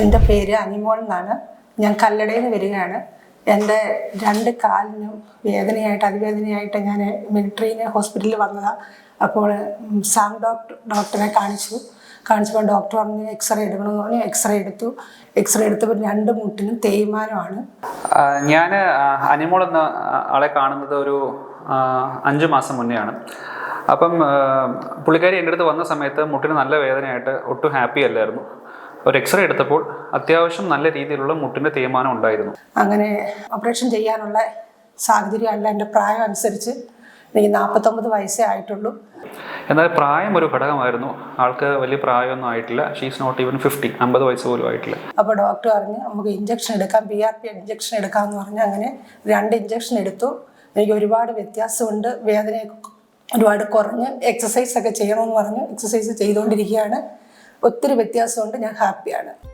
എന്റെ പേര് അനിമോൾ എന്നാണ്. ഞാൻ കല്ലടയിൽ നിന്ന് വരികയാണ്. എന്റെ രണ്ട് കാലിനും വേദനയായിട്ട് അതിവേദനയായിട്ട് ഞാൻ മിലിറ്ററിന് ഹോസ്പിറ്റലിൽ വന്നതാണ് അപ്പോൾ സാം ഡോക്ടർ ഡോക്ടറെ കാണിച്ചു. കാണിച്ചപ്പോൾ ഡോക്ടർ പറഞ്ഞു എക്സ്റേ എടുക്കണമെന്ന് പറഞ്ഞു. എക്സ്റേ എടുത്തു. എക്സ്റേ എടുത്തപ്പോൾ രണ്ട് മുട്ടിനും തേയ്മാനമാണ്. ഞാൻ അനിമോൾ എന്ന ആളെ കാണുന്നത് ഒരു അഞ്ച് മാസം മുന്നെയാണ്. അപ്പം പുള്ളിക്കാരി എന്റെ അടുത്ത് വന്ന സമയത്ത് മുട്ടിന് നല്ല വേദനയായിട്ട് ഒട്ടും ഹാപ്പി അല്ലായിരുന്നു. ഒരു എക്സ്റേ എടുത്തപ്പോൾ അത്യാവശ്യം നല്ല രീതിയിലുള്ള മുട്ടിന്റെ തേയ്മാനം ഉണ്ടായിരുന്നു. അങ്ങനെ ഓപ്പറേഷൻ ചെയ്യാനുള്ള സാഹചര്യമല്ല എന്റെ പ്രായം അനുസരിച്ച് എനിക്ക് നാൽപ്പത്തൊമ്പത് വയസ്സേ ആയിട്ടുള്ളൂ. എന്നാൽ പ്രായം ഒരു ഘടകമായിരുന്നു. ആൾക്ക് വലിയ പ്രായമൊന്നും ആയിട്ടില്ല. ഷീസ് നോട്ട് ഈവൻ ഫിഫ്റ്റി അമ്പത് വയസ്സ് പോലും ആയിട്ടില്ല. അപ്പോൾ ഡോക്ടർ പറഞ്ഞു നമുക്ക് ഇഞ്ചക്ഷൻ എടുക്കാം ബി ആർ പി ഇഞ്ചക്ഷൻ എടുക്കാം എന്ന് പറഞ്ഞു അങ്ങനെ രണ്ട് ഇഞ്ചക്ഷൻ എടുത്തു. എനിക്ക് ഒരുപാട് വ്യത്യാസമുണ്ട്. വേദനയൊക്കെ ഒരുപാട് കുറഞ്ഞ് എക്സസൈസ് ഒക്കെ ചെയ്യണമെന്ന് പറഞ്ഞു എക്സസൈസ് ചെയ്തുകൊണ്ടിരിക്കുകയാണ്. ഒത്തിരി വ്യത്യാസമുണ്ട്. ഞാൻ ഹാപ്പിയാണ്.